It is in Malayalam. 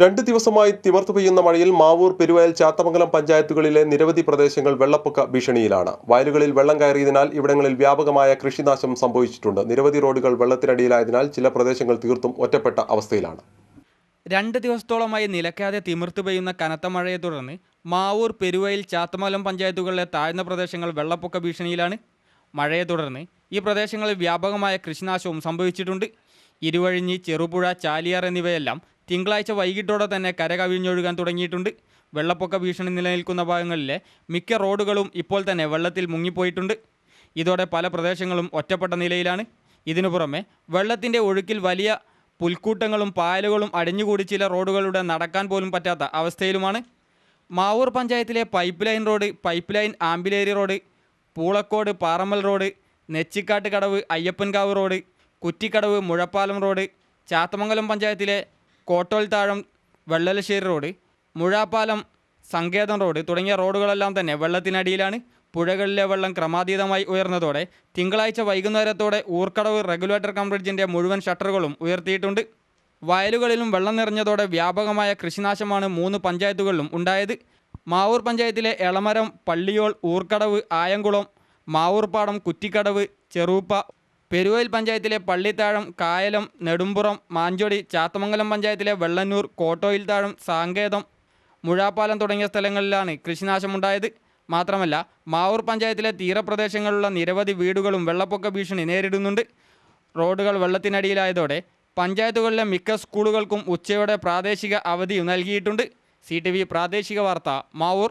രണ്ട് ദിവസമായി തിമർത്തു പെയ്യുന്ന മഴയിൽ മാവൂർ പെരുവയൽ ചാത്തമംഗലം പഞ്ചായത്തുകളിലെ നിരവധി പ്രദേശങ്ങൾ വെള്ളപ്പൊക്ക ഭീഷണിയിലാണ്. വയലുകളിൽ വെള്ളം കയറിയതിനാൽ ഇവിടങ്ങളിൽ വ്യാപകമായ കൃഷിനാശം സംഭവിച്ചിട്ടുണ്ട്. നിരവധി റോഡുകൾ വെള്ളത്തിനടിയിലായതിനാൽ ചില പ്രദേശങ്ങൾ തീർത്തും ഒറ്റപ്പെട്ട അവസ്ഥയിലാണ്. രണ്ട് ദിവസത്തോളമായി നിലയ്ക്കാതെ തിമിർത്തു പെയ്യുന്ന കനത്ത മഴയെ തുടർന്ന് മാവൂർ പെരുവയിൽ ചാത്തമംഗലം പഞ്ചായത്തുകളിലെ താഴ്ന്ന പ്രദേശങ്ങൾ വെള്ളപ്പൊക്ക ഭീഷണിയിലാണ്. മഴയെ തുടർന്ന് ഈ പ്രദേശങ്ങളിൽ വ്യാപകമായ കൃഷിനാശവും സംഭവിച്ചിട്ടുണ്ട്. ഇരുവഴിഞ്ഞി ചെറുപുഴ ചാലിയാർ എന്നിവയെല്ലാം തിങ്കളാഴ്ച വൈകിട്ടോടെ തന്നെ കരകവിഞ്ഞൊഴുകാൻ തുടങ്ങിയിട്ടുണ്ട്. വെള്ളപ്പൊക്ക ഭീഷണി നിലനിൽക്കുന്ന ഭാഗങ്ങളിലെ മിക്ക റോഡുകളും ഇപ്പോൾ തന്നെ വെള്ളത്തിൽ മുങ്ങിപ്പോയിട്ടുണ്ട്. ഇതോടെ പല പ്രദേശങ്ങളും ഒറ്റപ്പെട്ട നിലയിലാണ്. ഇതിനു പുറമെ വെള്ളത്തിന്റെ ഒഴുക്കിൽ വലിയ പുൽക്കൂട്ടങ്ങളും പായലുകളും അടിഞ്ഞുകൂടി ചില റോഡുകളുടെ നടക്കാൻ പോലും പറ്റാത്ത അവസ്ഥയിലുമാണ്. മാവൂർ പഞ്ചായത്തിലെ pipeline road pipeline Ambileri road Poolakkode Parammal road Nechikkattu Kadavu Ayyappankavu road Kuttikkadavu Muzhappalam road Chathamangalam പഞ്ചായത്തിലെ കോട്ടോൽ താഴം വെള്ളലശ്ശേരി റോഡ് മുഴാപ്പാലം സങ്കേതം റോഡ് തുടങ്ങിയ റോഡുകളെല്ലാം തന്നെ വെള്ളത്തിനടിയിലാണ്. പുഴകളിലെ വെള്ളം ക്രമാതീതമായി ഉയർന്നതോടെ തിങ്കളാഴ്ച വൈകുന്നേരത്തോടെ ഊർക്കടവ് റെഗുലേറ്റർ കം ബ്രിഡ്ജിന്റെ മുഴുവൻ ഷട്ടറുകളും ഉയർത്തിയിട്ടുണ്ട്. വയലുകളിലും വെള്ളം നിറഞ്ഞതോടെ വ്യാപകമായ കൃഷിനാശമാണ് മൂന്ന് പഞ്ചായത്തുകളിലും ഉണ്ടായത്. മാവൂർ പഞ്ചായത്തിലെ എളമരം പള്ളിയോൾ ഊർക്കടവ് ആയംകുളം മാവൂർപ്പാടം കുറ്റിക്കടവ് ചെറൂപ്പ പെരുവയൽ പഞ്ചായത്തിലെ പള്ളിത്താഴം കായലം നെടുമ്പുറം മാഞ്ചൊടി ചാത്തമംഗലം പഞ്ചായത്തിലെ വെള്ളന്നൂർ കോട്ടോയിൽ താഴം സാങ്കേതം മുഴാപ്പാലം തുടങ്ങിയ സ്ഥലങ്ങളിലാണ് കൃഷിനാശമുണ്ടായത്. മാത്രമല്ല മാവൂർ പഞ്ചായത്തിലെ തീരപ്രദേശങ്ങളിലുള്ള നിരവധി വീടുകളും വെള്ളപ്പൊക്ക ഭീഷണി നേരിടുന്നുണ്ട്. റോഡുകൾ വെള്ളത്തിനടിയിലായതോടെ പഞ്ചായത്തുകളിലെ മിക്ക സ്കൂളുകൾക്കും ഉച്ചയോടെ പ്രാദേശിക അവധി നൽകിയിട്ടുണ്ട്. സി പ്രാദേശിക വാർത്ത മാവൂർ.